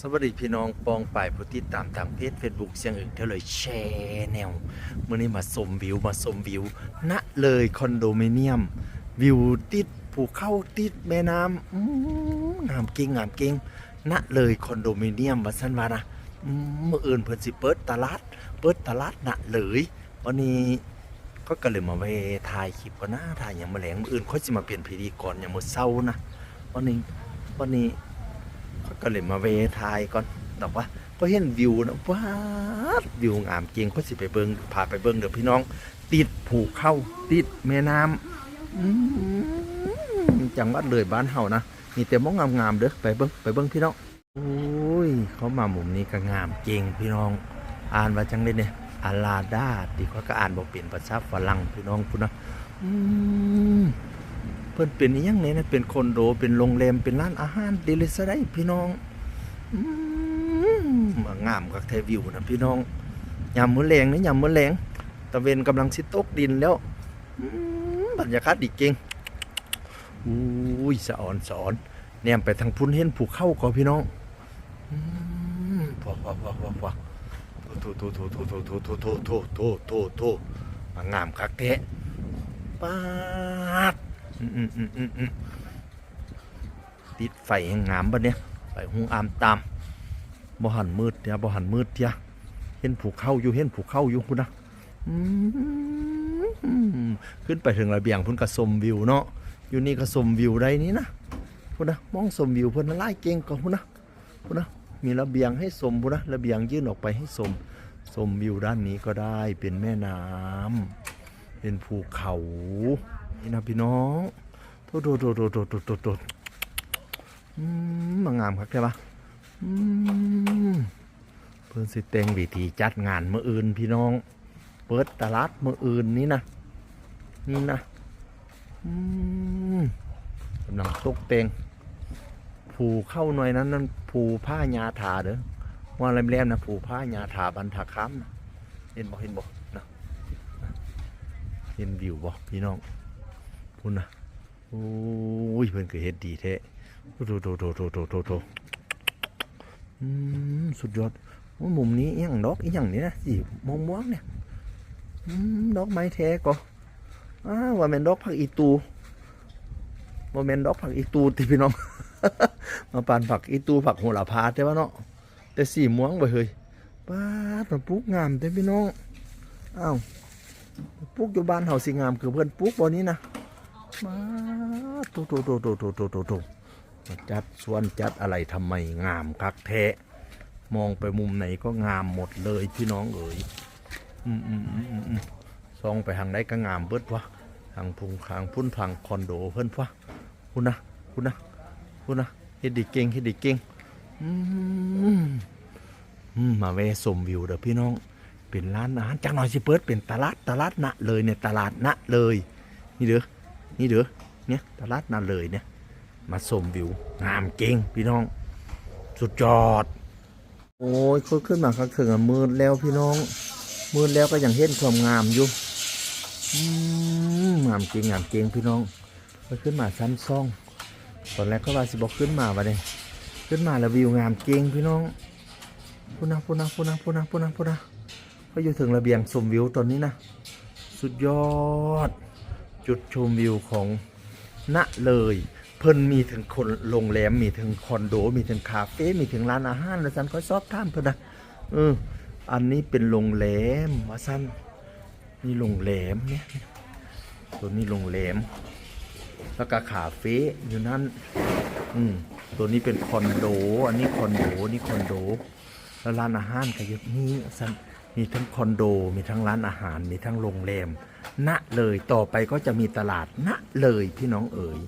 สวัสดีพี่น้องปองป่ายผู้ติดตามทางเพจ Facebook เสียงอื่นเท่าเลยแชร์แนวมื่อนี้มาชมวิวมาชมวิว ณเลยคอนโดมิเนียม วิวติดภูเขาติดแม่น้ำงามเก่งงามเก่งณเลยคอนโดมิเนียมว่าซั่นวานะอืมมื่ออื่นเพิ่นสิเปิดตลาด เปิดตลาดณเลย วันนี้ก็ก็เลยมาไปถ่ายคลิปก็น่าถ่ายอย่างมาแหลงมื่ออื่นค่อยสิมาเปลี่ยนพิธีกรอย่างมื้อเช้านะวันนี้วันนี้ ก็เลยมาเวทายก่อนแต่ว่าก็เห็นวิวนะว้าวิวงามเก่งก็สิไปเบิงพาไปเบิงเดี๋ยวพี่น้อง ติดภูกเข้าติดแม่น้ำอืมจังหวัดเลยบ้านเฮานะมีแต่มองงามๆเด้อไปเบิงไปเบิงพี่น้องโอ้ยเขามามุมนี้ก็งามเก่งพี่น้อง อ่านว่าจังเลยเนี่ยอาลาดาดีกว่าก็อ่านบ่เป็นภาษาฝรั่งพี่น้องพุ่นะอื เพิ่นเป็นยังเนี่ยนะเป็นคอนโดเป็นโรงแรมเป็นร้านอาหารเดลิสได้พี่น้องมางามกับแทวิวนะพี่น้องยามมื้อแรงนะยามมื้อแรงตะเวนกำลังสิตกดินแล้วบรรยากาศดีเก่งอุ้ยสะอ่อนสะอ่อนแนมไปทางพุ่นเห็นภูกเข้าก็พี่น้องอืมพอพอพอพอพอโถโถโถโถโถโถโถโถโถโถโถโถมางามคักแท้ป๊าด ติดไฟแห่งงามบัดเนี่ยไฟหุงอามตามบ่หันมืดเดียบ่หันมืดเดียเห็นผูกเข้าอยู่เห็นผูกเข้าอยู่พุ่นะขึ้นไปถึงระเบียงพุ่นก็ชมวิวเนาะอยู่นี่ก็ชมวิวได้นี่นะพุ่นนะมองชมวิวเพิ่นนะหลายเก่งก็พุ่นนะพุ่นนะมีระเบียงให้ชมพุ่นนะระเบียงยื่นออกไปให้ชมชมวิวด้านนี้ก็ได้เป็นแม่น้ำเป็นภูเขา นี่นะพี่น้องโตโตโตโตโตโตโตอืมมางามครับใช่ปะอืมเพิ่นสิแต่งวิธีจัดงานมื้ออื่นพี่น้อง เปิดตลาดมื้ออื่นนี้นะนี่นะอืมกำลังตกแต่งผูเข้าหน่อยนั้นนั่นผูผ้ายาถาเด้อว่าแรมๆนะผูผ้ายาถาบันทาค้ำนะเห็นบ่เห็นบ่นะเห็นวิวบ่พี่น้อง พุ่นนะโอ้ยเพิ่นก็เฮ็ดดีแท้โตโตโตโตโตโตโตอืมสุดยอดโอ้มุมนี้อหยังดอกอีหยังนี่นะสีม่วงม่วงเนี่ยดอกไม้แท้ก็อ้าว่าแมนดอกผักอีตูว่าแมนดอกผักอีตูติพี่น้อง มาปานผักอีตูผักโหระพาแต่ว่าเนาะแต่สีม่วงไปเฮ้ยป้ามันปลูกงามแต่พี่น้องอ้าวปลูกอยู่บ้านเฮาสิงามคือเพิ่อนปลูกบ่นี้นะ มาโตโตโตโตโตโตโตโตมาจัดสวนจัดอะไรทำไมงามคักแท้มองไปมุมไหนก็งามหมดเลยพี่น้องเอ๋ยอืมอืมอืมอืมซองไปทางใดก็งามเบิดวะทางพุงทางพุ่นทางคอนโดเพิ่นวะคุณนะคุณนะคุณนะเฮ็ดดีเก่งเฮ็ดดีเก่งอืมมาแวะชมวิวเด้อพี่น้อง เป็นร้านอาหารจังหน่อยสิเปิดเป็นตลาดตลาดณเลยเนี่ยตลาดณเลย นี่เด้อ นี่เด้อเนี่ยตลาดนาเลยเนี่ยมาชมวิวงามเก่งพี่น้อง สุดยอด โอ้ยขึ้นขึ้นมาข้างถึงอะมืดแล้วพี่น้อง มืดแล้วก็ยังเห็นความงามอยู่อืมงามจริงงามจริงพี่น้องไปขึ้นมาชั้นซ่องตอนแรกก็ว่าสิบอกขึ้นมาวะเนี่ยขึ้นมาแล้ววิวงามจริงพี่น้องพูนะพูนะพูนะพูนะพูนะพูนะก็อยู่ถึงระเบียงชมวิวตอนนี้นะ สุดยอด จุดชมวิวของณเลย เพิ่นมีถึงคนโรงแรมมีถึงคอนโด มีถึงคาเฟ่มีถึงร้านอาหารแล้วฉันก็ชอบท่ามเพิ่นนะเอออันนี้เป็นโรงแรมว่าซั่นนี่โรงแรมเนี่ยตัวนี้โรงแรมแล้วก็คาเฟ่อยู่นั่นอืมตัวนี้เป็นคอนโด อันนี้คอนโดนี่คอนโด แล้วร้านอาหารก็เยอะนี่สัน มีทั้งคอนโด มีทั้งร้านอาหาร มีทั้งโรงแรม ณ เลย ต่อไปก็จะมีตลาด ณ เลยพี่น้องเอ๋ย